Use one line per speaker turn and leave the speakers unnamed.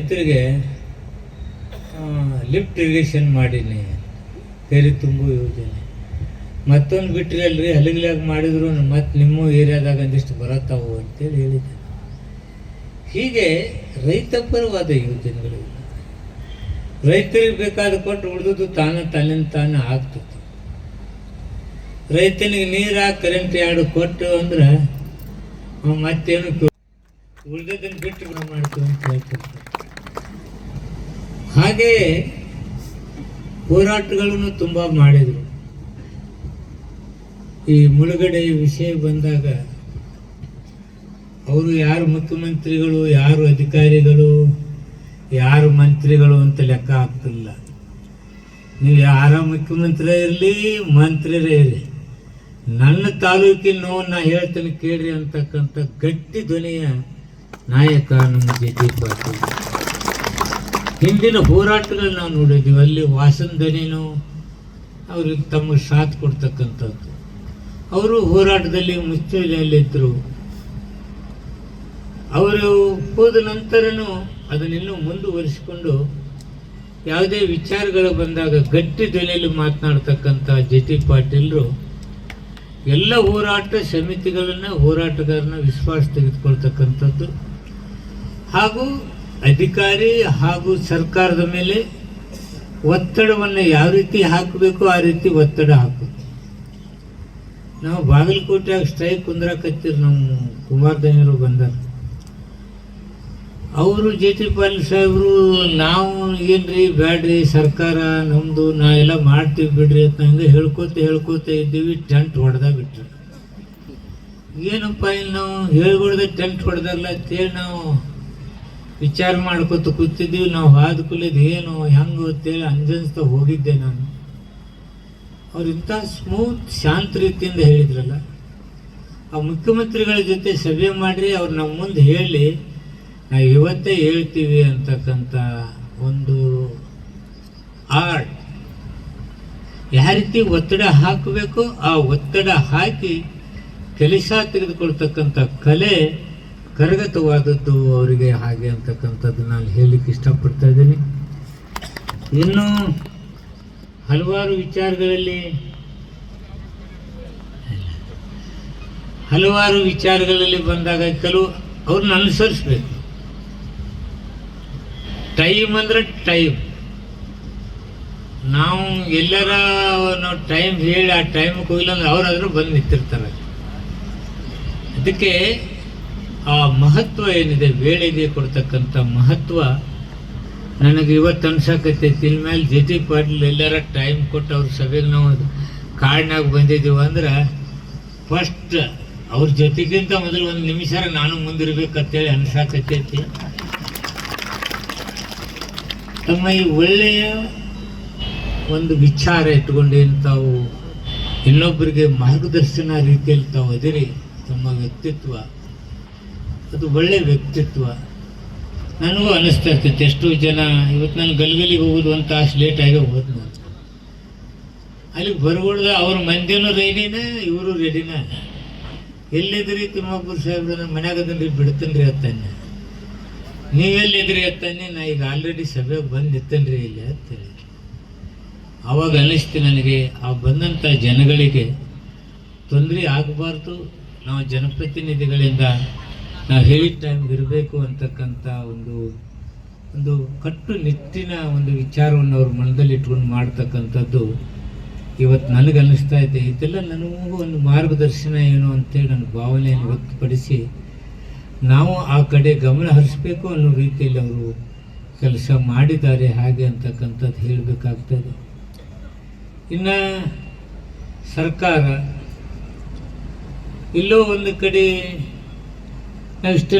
ರೈತರಿಗೆ lift irrigation ಮಾಡೀನಿ ಕೆರೆ ತುಂಬು ಯೋಜನೆ. ಮತ್ತೊಂದು ಬಿಟ್ಟರೆ ಅಲ್ರಿ, ಹಲಗಲಾಗ ಮಾಡಿದ್ರು, ಮತ್ತೆ ನಿಮ್ಮ ಏರಿಯಾದಾಗ ಒಂದಿಷ್ಟು ಬರತ್ತಾವು ಅಂತೇಳಿ ಹೇಳಿದ್ದೆ ಹೀಗೆ ರೈತ ಪರವಾದ ಯೋಜನೆಗಳು ರೈತರಿಗೆ ಬೇಕಾದ ಕೊಟ್ಟು ಉಳಿದು ತಾನ, ತನ್ನಿಂದ ತಾನೇ ಆಗ್ತಿತ್ತು ರೈತನಿಗೆ ನೀರು ಕರೆಂಟ್ ಎರಡು ಕೊಟ್ಟು ಅಂದ್ರೆ ಮತ್ತೇನು ಉಳಿದದನ್ನು ಬಿಟ್ಟು ಮಾಡ್ತೀವಿ ಅಂತ ಹೇಳ್ತಿರ್ತಾರೆ. ಹಾಗೆಯೇ ಹೋರಾಟಗಳನ್ನು ತುಂಬ ಮಾಡಿದರು. ಈ ಮುಳುಗಡೆ ವಿಷಯ ಬಂದಾಗ ಅವರು ಯಾರು ಮುಖ್ಯಮಂತ್ರಿಗಳು, ಯಾರು ಅಧಿಕಾರಿಗಳು, ಯಾರು ಮಂತ್ರಿಗಳು ಅಂತ ಲೆಕ್ಕ ಆಗ್ತಿಲ್ಲ ನೀವು ಯಾರ ಮುಖ್ಯಮಂತ್ರಿ ಇರಲಿ, ಮಂತ್ರಿರೇ ಇರಲಿ. ನನ್ನ ತಾಲೂಕಿನ ನಾ ಹೇಳ್ತೇನೆ ಕೇಳ್ರಿ ಅಂತಕ್ಕಂಥ ಗಟ್ಟಿ ಧ್ವನಿಯ ನಾಯಕ ನಮ್ಮ ಜೆ ಪಾಟೀಲ್. ಹಿಂದಿನ ಹೋರಾಟಗಳು ನಾವು ನೋಡಿದ್ದೀವಿ. ಅಲ್ಲಿ ವಾಸನ ಧ್ವನಿನೂ ಅವ್ರಿಗೆ ತಮ್ಮ ಸಾಥ್ ಕೊಡ್ತಕ್ಕಂಥದ್ದು. ಅವರು ಹೋರಾಟದಲ್ಲಿ ಮುಚ್ಚಲಿದ್ದರು ಅವರು ಹೋದ ನಂತರನೂ ಅದನ್ನಿನ್ನೂ ಮುಂದುವರಿಸಿಕೊಂಡು ಯಾವುದೇ ವಿಚಾರಗಳು ಬಂದಾಗ ಗಟ್ಟಿ ಧ್ವನಿಯಲ್ಲಿ ಮಾತನಾಡ್ತಕ್ಕಂಥ ಜೆ ಪಾಟೀಲರು ಎಲ್ಲ ಹೋರಾಟ ಸಮಿತಿಗಳನ್ನು ಹೋರಾಟಗಾರನ ವಿಶ್ವಾಸ ತೆಗೆದುಕೊಳ್ತಕ್ಕಂಥದ್ದು. ಹಾಗೂ ಅಧಿಕಾರಿ ಹಾಗೂ ಸರ್ಕಾರದ ಮೇಲೆ ಒತ್ತಡವನ್ನು ಯಾವ ರೀತಿ ಹಾಕಬೇಕು ಆ ರೀತಿ ಒತ್ತಡ ಹಾಕುತ್ತೆ. ನಾವು ಬಾಗಲಕೋಟೆಯಾಗ ಸ್ಟ್ರೈಕ್ ಕುಂದ್ರಾಕತ್ತೀರಿ ನಾವು ಕುಮಾರದನಿಯರು ಬಂದರು. ಅವರು ಜೆ ಟಿ ಪಾಲ್ ಸಾಹೇಬರು, ನಾವು ಏನ್ರಿ ಬ್ಯಾಡ್ರಿ ಸರ್ಕಾರ ನಮ್ಮದು ನಾವೆಲ್ಲ ಮಾಡ್ತೀವಿ ಬಿಡ್ರಿ ಅಂತ ಹಂಗೆ ಹೇಳ್ಕೋತ ಹೇಳ್ಕೋತ ಇದ್ದೀವಿ, ಟೆಂಟ್ ಹೊಡೆದ ಬಿಟ್ರು. ಏನಪ್ಪ ಇಲ್ಲಿ ನಾವು ಹೇಳ್ಕೊಡ್ದೆ ಟೆಂಟ್ ಹೊಡೆದಲ್ಲ ಅಂತೇಳಿ ನಾವು ವಿಚಾರ ಮಾಡ್ಕೊತ ಕೂತಿದ್ದೀವಿ, ನಾವು ಹಾದು ಕುಲಿದ್ ಏನು ಹೆಂಗೆ ಅಂತೇಳಿ ಅಂಜನ್ಸ್ತಾ ಹೋಗಿದ್ದೆ ನಾನು. ಅವ್ರು ಇಂಥ ಸ್ಮೂತ್ ಶಾಂತ ರೀತಿಯಿಂದ ಹೇಳಿದ್ರಲ್ಲ, ಆ ಮುಖ್ಯಮಂತ್ರಿಗಳ ಜೊತೆ ಸಭೆ ಮಾಡಿರಿ, ಅವ್ರು ನಮ್ಮ ಮುಂದೆ ಹೇಳಿ, ನಾವು ಇವತ್ತೇ ಹೇಳ್ತೀವಿ ಅಂತಕ್ಕಂಥ ಒಂದು ಆರ್ಟ್. ಯಾವ ರೀತಿ ಒತ್ತಡ ಹಾಕಬೇಕು, ಆ ಒತ್ತಡ ಹಾಕಿ ಕೆಲಸ ತೆಗೆದುಕೊಳ್ತಕ್ಕಂಥ ಕಲೆ ಕರಗತವಾದದ್ದು ಅವರಿಗೆ ಹಾಗೆ ಅಂತಕ್ಕಂಥದ್ದು ನಾನು ಹೇಳಲಿಕ್ಕೆ ಇಷ್ಟಪಡ್ತಾ ಇದ್ದೀನಿ. ಇನ್ನು ಹಲವಾರು ವಿಚಾರಗಳಲ್ಲಿ ಹಲವಾರು ವಿಚಾರಗಳಲ್ಲಿ ಬಂದಾಗ ಕೆಲವು ಅವ್ರನ್ನ ಅನುಸರಿಸ್ಬೇಕು. ಟೈಮ್ ಅಂದರೆ ಟೈಮ್. ನಾವು ಎಲ್ಲರ ನಾವು ಟೈಮ್ ಹೇಳಿ ಆ ಟೈಮ್ಗೆ ಹೋಗಿಲ್ಲ ಅಂದ್ರೆ ಅವ್ರಾದ್ರೂ ಬಂದು ನಿಂತಿರ್ತಾರೆ. ಅದಕ್ಕೆ ಆ ಮಹತ್ವ ಏನಿದೆ, ವೇಳೆಗೆ ಕೊಡ್ತಕ್ಕಂಥ ಮಹತ್ವ, ನನಗೆ ಇವತ್ತು ಅನ್ಸಕತ್ತೈತಿ ಮೇಲೆ ಜೆ ಪಾಟೀಲ್ ಎಲ್ಲರ ಟೈಮ್ ಕೊಟ್ಟು ಅವ್ರ ಸಭೆಗೆ ನಾವು ಕಾಡಿನಾಗ ಬಂದಿದ್ದೀವಿ ಅಂದ್ರೆ ಫಸ್ಟ್ ಅವ್ರ ಜೊತೆಗಿಂತ ಮೊದಲು ಒಂದು ನಿಮಿಷ ನಾನು ಮುಂದಿರ್ಬೇಕಂತೇಳಿ ಅನ್ಸಾಕತ್ತೈತಿ. ತಮ್ಮ ಈ ಒಳ್ಳೆಯ ಒಂದು ವಿಚಾರ ಇಟ್ಕೊಂಡು ಏನು ತಾವು ಇನ್ನೊಬ್ಬರಿಗೆ ಮಾರ್ಗದರ್ಶನ ರೀತಿಯಲ್ಲಿ ತಾವು ಅದಿರಿ, ತಮ್ಮ ವ್ಯಕ್ತಿತ್ವ. ಅದು ಒಳ್ಳೆಯ ವ್ಯಕ್ತಿತ್ವ. ನನಗೂ ಅನಿಸ್ತಾ ಇರ್ತೈತೆ ಎಷ್ಟು ಜನ ಇವತ್ತು ನಾನು ಗಲ್ಗಲಿಗೆ ಹೋಗೋದು ಒಂದು ತಾಸು ಲೇಟ್ ಆಗಿ ಹೋದ್ ನಾನು ಅಲ್ಲಿಗೆ ಬರ್ಗೊಳ್ದ ಅವ್ರ ಮಂದಿನೂ ರೆಡಿನೇ ಇವರು ರೆಡಿನ ಎಲ್ಲಿದ್ರಿ ತಿಮ್ಮಪ್ಪರು ಸಾಹೇಬ್ರ, ನಮ್ಮ ಮನ್ಯಾಗ ಅದನ್ರಿ ಬಿಡ್ತೇನ್ರಿ ಅತ್ತಾನೆ ನೀವೆಲ್ಲಿದ್ರಿ ಅತ್ತಾನೆ ನಾ ಈಗ ಆಲ್ರೆಡಿ ಸಭೆಗೆ ಬಂದು ನಿತ್ತೇನ್ರಿ ಇಲ್ಲಿ ಅಂತೇಳಿ. ಅವಾಗ ಅನ್ನಿಸ್ತು ನನಗೆ, ಆ ಬಂದಂಥ ಜನಗಳಿಗೆ ತೊಂದರೆ ಆಗಬಾರ್ದು. ನಾವು ಜನಪ್ರತಿನಿಧಿಗಳಿಂದ ನಾವು ಹೇಳಿದ ಟೈಮ್ಗೆ ಇರಬೇಕು ಅಂತಕ್ಕಂಥ ಒಂದು ಒಂದು ಕಟ್ಟುನಿಟ್ಟಿನ ಒಂದು ವಿಚಾರವನ್ನು ಅವ್ರ ಮನದಲ್ಲಿ ಇಟ್ಕೊಂಡು ಮಾಡ್ತಕ್ಕಂಥದ್ದು ಇವತ್ತು ನನಗೆ ಅನ್ನಿಸ್ತಾ ಇದೆ. ಇದೆಲ್ಲ ನನಗೂ ಒಂದು ಮಾರ್ಗದರ್ಶನ ಏನು ಅಂತೇಳಿ ನನ್ನ ಭಾವನೆಯನ್ನು ವ್ಯಕ್ತಪಡಿಸಿ ನಾವು ಆ ಕಡೆ ಗಮನ ಹರಿಸ್ಬೇಕು ಅನ್ನೋ ರೀತಿಯಲ್ಲಿ ಅವರು ಕೆಲಸ ಮಾಡಿದ್ದಾರೆ ಹಾಗೆ ಅಂತಕ್ಕಂಥದ್ದು ಹೇಳಬೇಕಾಗ್ತದೆ ಇನ್ನು ಸರ್ಕಾರ ಇಲ್ಲೋ ಒಂದು ಕಡೆ ನಾವು ಇಷ್ಟೆಲ್ಲ